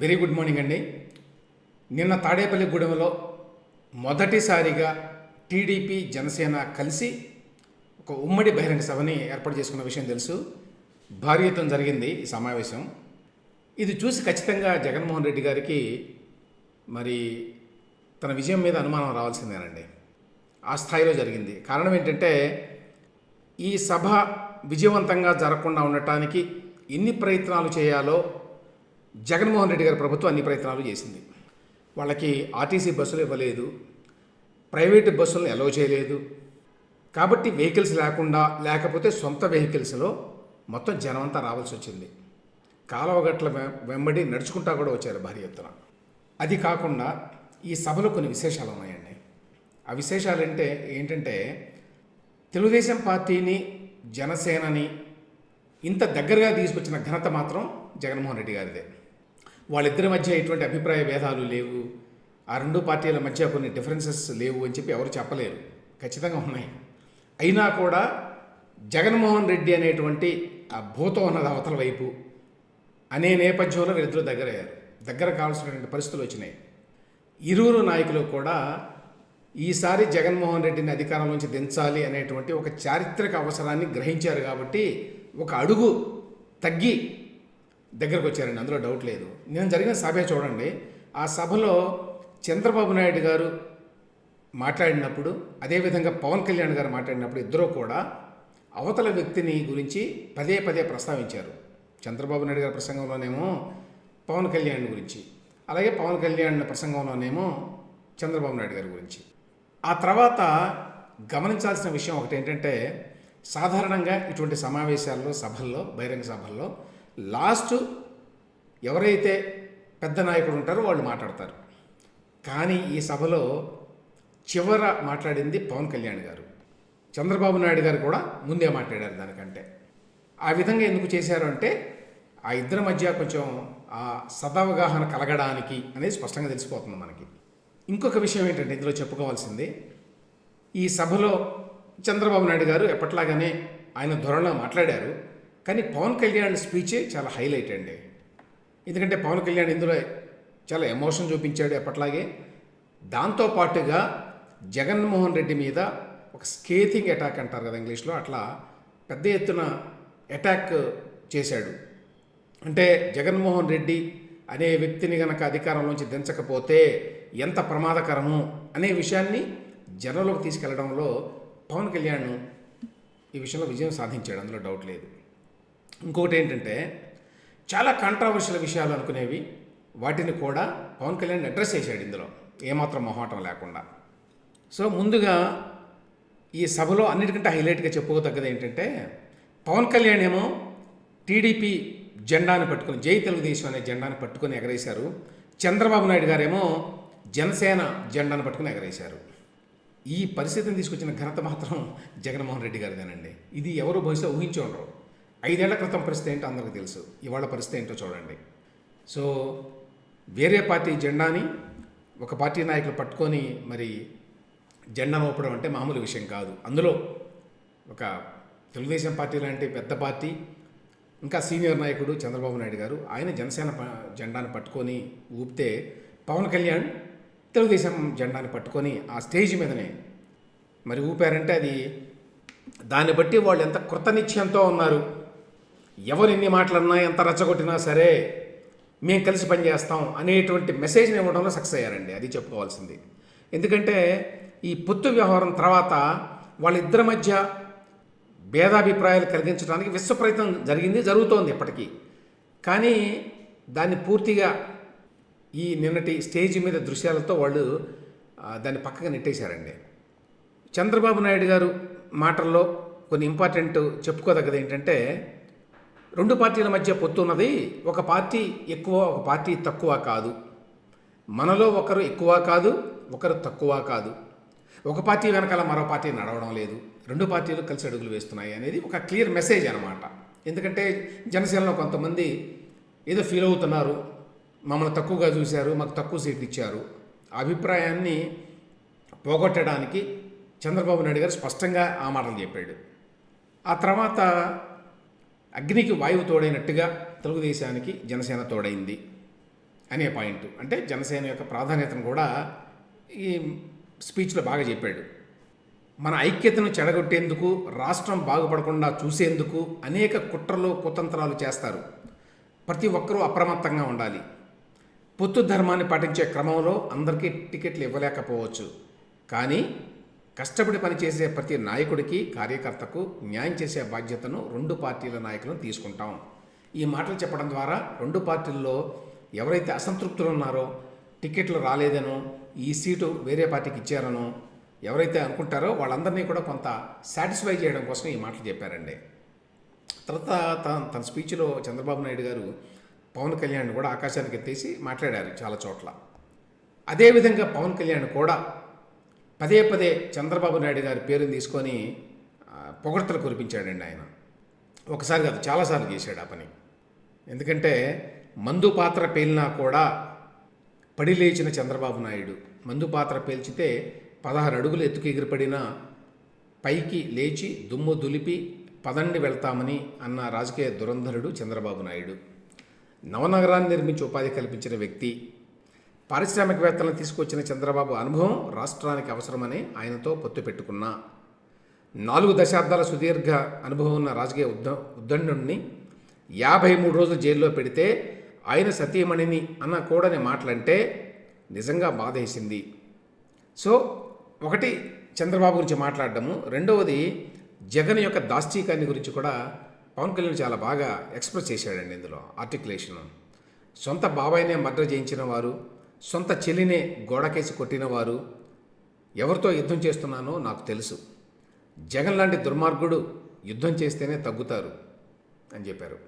Very good morning అండి. నిన్న తాడేపల్లిగూడెంలో మొదటిసారిగా టీడీపీ జనసేన కలిసి ఒక ఉమ్మడి బహిరంగ సభని ఏర్పాటు చేసుకున్న విషయం తెలుసు. భారీ ఎత్తున జరిగింది ఈ సమావేశం. ఇది చూసి ఖచ్చితంగా జగన్మోహన్ రెడ్డి గారికి మరి తన విజయం మీద అనుమానం రావాల్సిందేనండి. ఆ స్థాయిలో జరిగింది. కారణం ఏంటంటే ఈ సభ విజయవంతంగా జరగకుండా ఉండటానికి ఎన్ని ప్రయత్నాలు చేయాలో జగన్మోహన్ రెడ్డి గారి ప్రభుత్వం అన్ని ప్రయత్నాలు చేసింది. వాళ్ళకి ఆర్టీసీ బస్సులు ఇవ్వలేదు. ప్రైవేటు బస్సులను అలో చేయలేదు. కాబట్టి వెహికల్స్ లేకుండా లేకపోతే సొంత వెహికల్స్లో మొత్తం జనం అంతా రావాల్సి వచ్చింది. కాలువగట్ల వెంబడి నడుచుకుంటా కూడా వచ్చారు భారీ ఎత్తున. అది కాకుండా ఈ సభలో కొన్ని విశేషాలు ఉన్నాయండి. ఆ విశేషాలు అంటే ఏంటంటే తెలుగుదేశం పార్టీని జనసేనని ఇంత దగ్గరగా తీసుకొచ్చిన ఘనత మాత్రం జగన్మోహన్ రెడ్డి గారిదే. వాళ్ళిద్దరి మధ్య ఎటువంటి అభిప్రాయ భేదాలు లేవు. ఆ రెండు పార్టీల మధ్య కొన్ని డిఫరెన్సెస్ లేవు అని చెప్పి ఎవరు చెప్పలేరు. ఖచ్చితంగా ఉన్నాయి. అయినా కూడా జగన్మోహన్ రెడ్డి అనేటువంటి ఆ భూతం ఉన్నది అవతల వైపు అనే నేపథ్యంలో వీరిద్దరూ దగ్గర అయ్యారు దగ్గర కావాల్సినటువంటి పరిస్థితులు వచ్చినాయి. ఇరువురు నాయకులు కూడా ఈసారి జగన్మోహన్ రెడ్డిని అధికారంలోంచి దించాలి అనేటువంటి ఒక చారిత్రక అవసరాన్ని గ్రహించారు కాబట్టి ఒక అడుగు తగ్గి దగ్గరకు వచ్చారండి అందులో డౌట్ లేదు. నేను జరిగిన సభ చూడండి ఆ సభలో చంద్రబాబు నాయుడు గారు మాట్లాడినప్పుడు అదేవిధంగా పవన్ కళ్యాణ్ గారు మాట్లాడినప్పుడు ఇద్దరూ కూడా అవతల వ్యక్తిని గురించి పదే పదే ప్రస్తావించారు. చంద్రబాబు నాయుడు గారి ప్రసంగంలోనేమో పవన్ కళ్యాణ్ గురించి అలాగే పవన్ కళ్యాణ్ ప్రసంగంలోనేమో చంద్రబాబు నాయుడు గారి గురించి. ఆ తర్వాత గమనించాల్సిన విషయం ఒకటి ఏంటంటే సాధారణంగా ఇటువంటి సమావేశాల్లో సభల్లో బహిరంగ సభల్లో లాస్ట్ ఎవరైతే పెద్ద నాయకుడు ఉంటారో వాళ్ళు మాట్లాడతారు. కానీ ఈ సభలో చివర మాట్లాడింది పవన్ కళ్యాణ్ గారు. చంద్రబాబు నాయుడు గారు కూడా ముందే మాట్లాడారు దానికంటే. ఆ విధంగా ఎందుకు చేశారు అంటే ఆ ఇద్దరి మధ్య కొంచెం ఆ సదవగాహన కలగడానికి అనేది స్పష్టంగా తెలిసిపోతుంది మనకి. ఇంకొక విషయం ఏంటంటే ఇందులో చెప్పుకోవాల్సింది ఈ సభలో చంద్రబాబు నాయుడు గారు ఎప్పట్లాగానే ఆయన ధోరణిలో మాట్లాడారు. కానీ పవన్ కళ్యాణ్ స్పీచే చాలా హైలైట్ అండి. ఎందుకంటే పవన్ కళ్యాణ్ ఇందులో చాలా ఎమోషన్ చూపించాడు ఎప్పట్లాగే దాంతోపాటుగా జగన్మోహన్ రెడ్డి మీద ఒక స్కేతింగ్ అటాక్ అంటారు కదా ఇంగ్లీష్లో అట్లా పెద్ద ఎత్తున అటాక్ చేశాడు. అంటే జగన్మోహన్ రెడ్డి అనే వ్యక్తిని గనక అధికారంలోంచి దించకపోతే ఎంత ప్రమాదకరము అనే విషయాన్ని జనంలోకి తీసుకెళ్ళడంలో పవన్ కళ్యాణ్ ఈ విషయంలో విజయం సాధించాడు అందులో డౌట్ లేదు. ఇంకొకటి ఏంటంటే చాలా కాంట్రావర్షియల్ విషయాలు అనుకునేవి వాటిని కూడా పవన్ కళ్యాణ్ అడ్రస్ చేశాడు ఇందులో. ఏమాత్రం మొహాటం లేకుండా. సో ముందుగా ఈ సభలో అన్నిటికంటే హైలైట్గా చెప్పుకోదగ్గది ఏంటంటే పవన్ కళ్యాణ్ ఏమో టీడీపీ జెండాను పట్టుకుని జై తెలుగుదేశం అనే జెండాను పట్టుకొని ఎగరేశారు. చంద్రబాబు నాయుడు గారేమో జనసేన జెండాను పట్టుకొని ఎగరేశారు. ఈ పరిస్థితిని తీసుకొచ్చిన ఘనత మాత్రం జగన్మోహన్ రెడ్డి గారిదేనండి. ఇది ఎవరు బహుశా ఊహించి ఉండరు. ఐదేళ్ళ క్రితం పరిస్థితి ఏంటో అందరికీ తెలుసు. ఇవాళ పరిస్థితి ఏంటో చూడండి. సో వేరే పార్టీ జెండాని ఒక పార్టీ నాయకులు పట్టుకొని మరి జెండా మోపడం అంటే మామూలు విషయం కాదు. అందులో ఒక తెలుగుదేశం పార్టీ లాంటి పెద్ద పార్టీ ఇంకా సీనియర్ నాయకుడు చంద్రబాబు నాయుడు గారు ఆయన జనసేన ప- జెండాను పట్టుకొని ఊపితే పవన్ కళ్యాణ్ తెలుగుదేశం జెండాను పట్టుకొని ఆ స్టేజ్ మీదనే మరి ఊపారంటే అది దాన్ని బట్టి వాళ్ళు ఎంత కృతనిశ్చయంతో ఉన్నారు. ఎవరు ఎన్ని మాటలన్నా ఎంత రచ్చగొట్టినా సరే మేము కలిసి పనిచేస్తాం అనేటువంటి మెసేజ్ని ఇవ్వడంలో సక్సెస్ అయ్యారండి అది చెప్పుకోవాల్సింది. ఎందుకంటే ఈ పొత్తు వ్యవహారం తర్వాత వాళ్ళిద్దరి మధ్య భేదాభిప్రాయాలు కలిగించడానికి విశ్వప్రయత్నం జరిగింది జరుగుతోంది ఇప్పటికీ. కానీ దాన్ని పూర్తిగా ఈ నిన్నటి స్టేజ్ మీద దృశ్యాలతో వాళ్ళు దాన్ని పక్కగా నెట్టేశారండి. చంద్రబాబు నాయుడు గారు మాటల్లో కొన్ని ఇంపార్టెంట్ చెప్పుకోదగ్గది ఏంటంటే రెండు పార్టీల మధ్య పొత్తున్నది ఒక పార్టీ ఎక్కువ ఒక పార్టీ తక్కువ కాదు. మనలో ఒకరు ఎక్కువ కాదు ఒకరు తక్కువ కాదు. ఒక పార్టీ వెనకాల మరో పార్టీ నడవడం లేదు. రెండు పార్టీలు కలిసి అడుగులు వేస్తున్నాయి అనేది ఒక క్లియర్ మెసేజ్ అనమాట ఎందుకంటే జనసేనలో కొంతమంది ఏదో ఫీల్ అవుతున్నారు. మమ్మల్ని తక్కువగా చూశారు మాకు తక్కువ సీట్లు ఇచ్చారు. అభిప్రాయాన్ని పోగొట్టడానికి చంద్రబాబు నాయుడు గారు స్పష్టంగా ఆ మాటలు చెప్పాడు. ఆ తర్వాత అగ్నికి వాయువు తోడైనట్టుగా తెలుగుదేశానికి జనసేన తోడైంది అనే పాయింట్. అంటే జనసేన యొక్క ప్రాధాన్యతను కూడా ఈ స్పీచ్లో బాగా చెప్పాడు. మన ఐక్యతను చెడగొట్టేందుకు రాష్ట్రం బాగుపడకుండా చూసేందుకు అనేక కుట్రలు కుతంత్రాలు చేస్తారు. ప్రతి ఒక్కరూ అప్రమత్తంగా ఉండాలి. పొత్తు ధర్మాన్ని పాటించే క్రమంలో అందరికీ టికెట్లు ఇవ్వలేకపోవచ్చు. కానీ కష్టపడి పనిచేసే ప్రతి నాయకుడికి కార్యకర్తకు న్యాయం చేసే బాధ్యతను రెండు పార్టీల నాయకులను తీసుకుంటాం. ఈ మాటలు చెప్పడం ద్వారా రెండు పార్టీల్లో ఎవరైతే అసంతృప్తులు ఉన్నారో టికెట్లు రాలేదనో ఈ సీటు వేరే పార్టీకి ఇచ్చారనో ఎవరైతే అనుకుంటారో వాళ్ళందరినీ కూడా కొంత సాటిస్ఫై చేయడం కోసం ఈ మాటలు చెప్పారండి. తర్వాత తన తన స్పీచ్లో చంద్రబాబు నాయుడు గారు పవన్ కళ్యాణ్ కూడా ఆకాశానికి ఎత్తేసి మాట్లాడారు చాలా చోట్ల. అదేవిధంగా పవన్ కళ్యాణ్ కూడా పదే పదే చంద్రబాబు నాయుడు గారి పేరుని తీసుకొని పొగడ్తలు కురిపించాడండి ఆయన. ఒకసారి కాదు చాలాసార్లు చేశాడు ఆ పని. ఎందుకంటే మందు పాత్ర పేలినా కూడా పడి లేచిన చంద్రబాబు నాయుడు మందు పాత్ర పేల్చితే పదహారు అడుగులు ఎత్తుకు ఎగిరిపడినా పైకి లేచి దుమ్ము దులిపి పదండి వెళ్తామని అన్న రాజకీయ దురంధరుడు చంద్రబాబు నాయుడు. నవనగరాన్ని నిర్మించి ఉపాధి కల్పించిన వ్యక్తి. పారిశ్రామికవేత్తలను తీసుకొచ్చిన చంద్రబాబు అనుభవం రాష్ట్రానికి అవసరమని ఆయనతో పొత్తు పెట్టుకున్నా. నాలుగు దశాబ్దాల సుదీర్ఘ అనుభవం ఉన్న రాజకీయ ఉద్ద ఉద్దండుణ్ణి యాభై మూడు రోజులు జైల్లో పెడితే ఆయన సతీమణిని అన్న కూడని మాటలంటే నిజంగా బాధేసింది. సో ఒకటి చంద్రబాబు గురించి మాట్లాడడము రెండవది జగన్ యొక్క దాష్టీకాన్ని గురించి కూడా పవన్ కళ్యాణ్ చాలా బాగా ఎక్స్ప్రెస్ చేశాడండి ఇందులో ఆర్టికులేషన్ సొంత బాబాయినే మర్డర్ చేయించిన వారు సొంత చెల్లినే గోడకేసి కొట్టినవారు ఎవరితో యుద్ధం చేస్తున్నానో నాకు తెలుసు. జగన్ లాంటి దుర్మార్గుడు యుద్ధం చేస్తేనే తగ్గుతారు అని చెప్పారు.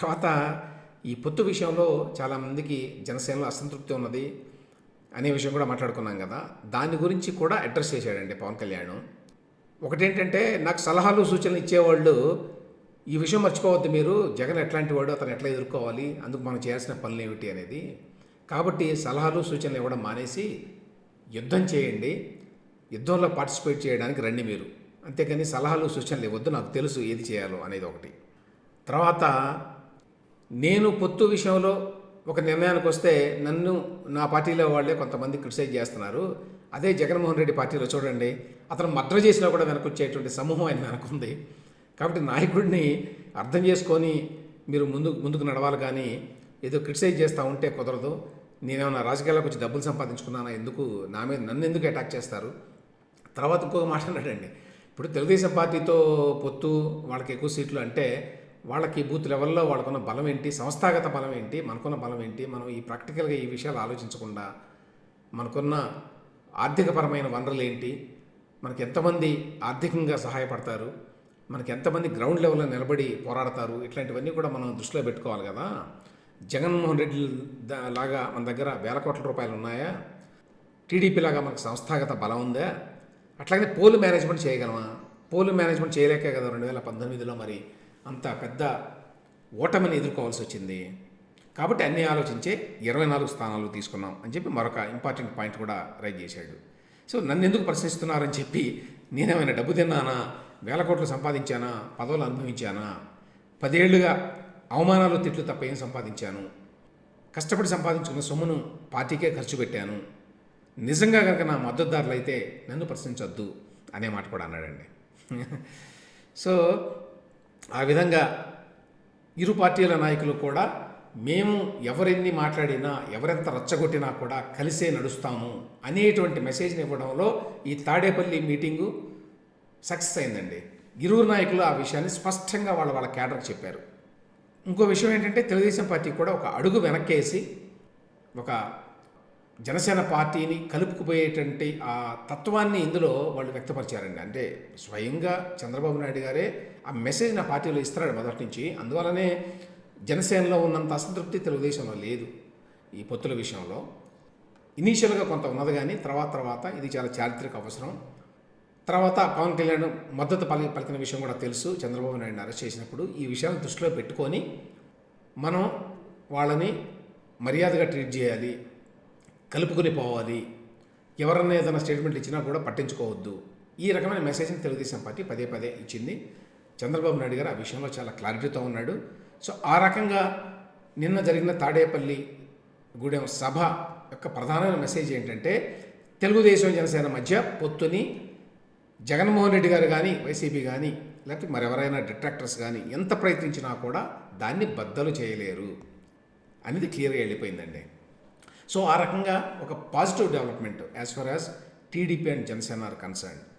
తర్వాత ఈ పొత్తు విషయంలో చాలామందికి జనసేనలో అసంతృప్తి ఉన్నది అనే విషయం కూడా మాట్లాడుకున్నాం కదా. దాని గురించి కూడా అడ్రస్ చేశాడండి పవన్ కళ్యాణ్. ఒకటేంటంటే నాకు సలహాలు సూచనలు ఇచ్చేవాళ్ళు ఈ విషయం మర్చిపోవద్దు మీరు. జగన్ ఎట్లాంటి వాడు అతను ఎట్లా ఎదుర్కోవాలి అందుకు మనం చేయాల్సిన పనులు ఏమిటి అనేది కాబట్టి సలహాలు సూచనలు ఇవ్వడం మానేసి యుద్ధం చేయండి. యుద్ధంలో పార్టిసిపేట్ చేయడానికి రండి మీరు. అంతేకాని సలహాలు సూచనలు ఇవ్వద్దు నాకు తెలుసు ఏది చేయాలో అనేది ఒకటి. తర్వాత నేను పొత్తు విషయంలో ఒక నిర్ణయానికి వస్తే నన్ను నా పార్టీలో వాళ్ళే కొంతమంది క్రిటిసైజ్ చేస్తున్నారు. అదే జగన్మోహన్ రెడ్డి పార్టీలో చూడండి అతను మద్ర చేసినా కూడా వెనకొచ్చేటువంటి సమూహం ఆయన వెనకుంది. కాబట్టి నాయకుడిని అర్థం చేసుకొని మీరు ముందు ముందుకు నడవాలి కానీ ఏదో క్రిటిసైజ్ చేస్తూ ఉంటే కుదరదు. నేనేమన్నా రాజకీయాలకు వచ్చి డబ్బులు సంపాదించుకున్నానా? ఎందుకు? నా మీద నన్ను ఎందుకు అటాక్ చేస్తారు? తర్వాత ఇంకొక మాట అన్నాడండి. ఇప్పుడు తెలుగుదేశం పార్టీతో పొత్తు వాళ్ళకి ఎక్కువ సీట్లు అంటే వాళ్ళకి బూత్ లెవెల్లో వాళ్ళకున్న బలం ఏంటి? సంస్థాగత బలం ఏంటి? మనకున్న బలం ఏంటి? మనం ఈ ప్రాక్టికల్గా ఈ విషయాలు ఆలోచించకుండా మనకున్న ఆర్థికపరమైన వనరులు ఏంటి? మనకి ఎంతమంది ఆర్థికంగా సహాయపడతారు? మనకి ఎంతమంది గ్రౌండ్ లెవెల్లో నిలబడి పోరాడతారు? ఇట్లాంటివన్నీ కూడా మనం దృష్టిలో పెట్టుకోవాలి కదా. జగన్మోహన్ రెడ్డి లాగా మన దగ్గర వేల కోట్ల రూపాయలు ఉన్నాయా? టీడీపీ లాగా మనకు సంస్థాగత బలం ఉందా? అట్లాగే పోల్ మేనేజ్మెంట్ చేయగలమా? పోల్ మేనేజ్మెంట్ చేయలేకే కదా రెండు వేల పంతొమ్మిదిలో మరి అంత పెద్ద ఓటమిని ఎదుర్కోవాల్సి వచ్చింది. కాబట్టి అన్నీ ఆలోచించే ఇరవై నాలుగు స్థానాలు తీసుకున్నాం అని చెప్పి మరొక ఇంపార్టెంట్ పాయింట్ కూడా రైజ్ చేశాడు. సో నన్ను ఎందుకు ప్రశ్నిస్తున్నారని చెప్పి నేనేమైనా డబ్బు తిన్నానా? వేల కోట్లు సంపాదించానా? పదవులు అనుభవించానా? పదేళ్ళుగా అవమానాలు తిట్లు తప్ప ఏం సంపాదించాను? కష్టపడి సంపాదించుకున్న సొమ్మును పార్టీకే ఖర్చు పెట్టాను. నిజంగా కనుక నా మద్దతుదారులు అయితే నన్ను ప్రశ్నించొద్దు అనే మాట కూడా అన్నాడండి. సో ఆ విధంగా ఇరు పార్టీల నాయకులు కూడా మేము ఎవరెన్ని మాట్లాడినా ఎవరెంత రచ్చగొట్టినా కూడా కలిసే నడుస్తాము అనేటువంటి మెసేజ్ని ఇవ్వడంలో ఈ తాడేపల్లి మీటింగు సక్సెస్ అయిందండి. ఇరువురు నాయకులు ఆ విషయాన్ని స్పష్టంగా వాళ్ళ వాళ్ళ క్యాడర్కి చెప్పారు. ఇంకో విషయం ఏంటంటే తెలుగుదేశం పార్టీ కూడా ఒక అడుగు వెనక్కేసి ఒక జనసేన పార్టీని కలుపుకుపోయేటువంటి ఆ తత్వాన్ని ఇందులో వాళ్ళు వ్యక్తపరిచారండి. అంటే స్వయంగా చంద్రబాబు నాయుడు గారే ఆ మెసేజ్ నా పార్టీలో ఇస్తున్నాడు మొదటి నుంచి. అందువలనే జనసేనలో ఉన్నంత అసంతృప్తి తెలుగుదేశంలో లేదు ఈ పొత్తుల విషయంలో. ఇనీషియల్గా కొంత ఉన్నది కానీ తర్వాత తర్వాత ఇది చాలా చారిత్రక అవసరం. తర్వాత పవన్ కళ్యాణ్ మద్దతు పలి పలికిన విషయం కూడా తెలుసు. చంద్రబాబు నాయుడు అరెస్ట్ చేసినప్పుడు ఈ విషయాలను దృష్టిలో పెట్టుకొని మనం వాళ్ళని మర్యాదగా ట్రీట్ చేయాలి కలుపుకొని పోవాలి. ఎవరన్నా ఏదైనా స్టేట్మెంట్ ఇచ్చినా కూడా పట్టించుకోవద్దు. ఈ రకమైన మెసేజ్ని తెలుగుదేశం పార్టీ పదే పదే ఇచ్చింది. చంద్రబాబు నాయుడు గారు ఆ విషయంలో చాలా క్లారిటీతో ఉన్నాడు. సో ఆ రకంగా నిన్న జరిగిన తాడేపల్లి గూడెం సభ యొక్క ప్రధానమైన మెసేజ్ ఏంటంటే తెలుగుదేశం జనసేన మధ్య పొత్తుని జగన్మోహన్ రెడ్డి గారు కానీ వైసీపీ కానీ లేకపోతే మరెవరైనా డిట్రాక్టర్స్ కానీ ఎంత ప్రయత్నించినా కూడా దాన్ని బద్దలు చేయలేరు అనేది క్లియర్గా వెళ్ళిపోయిందండి. సో ఆ రకంగా ఒక positive development as far as TDP and Janasena are concern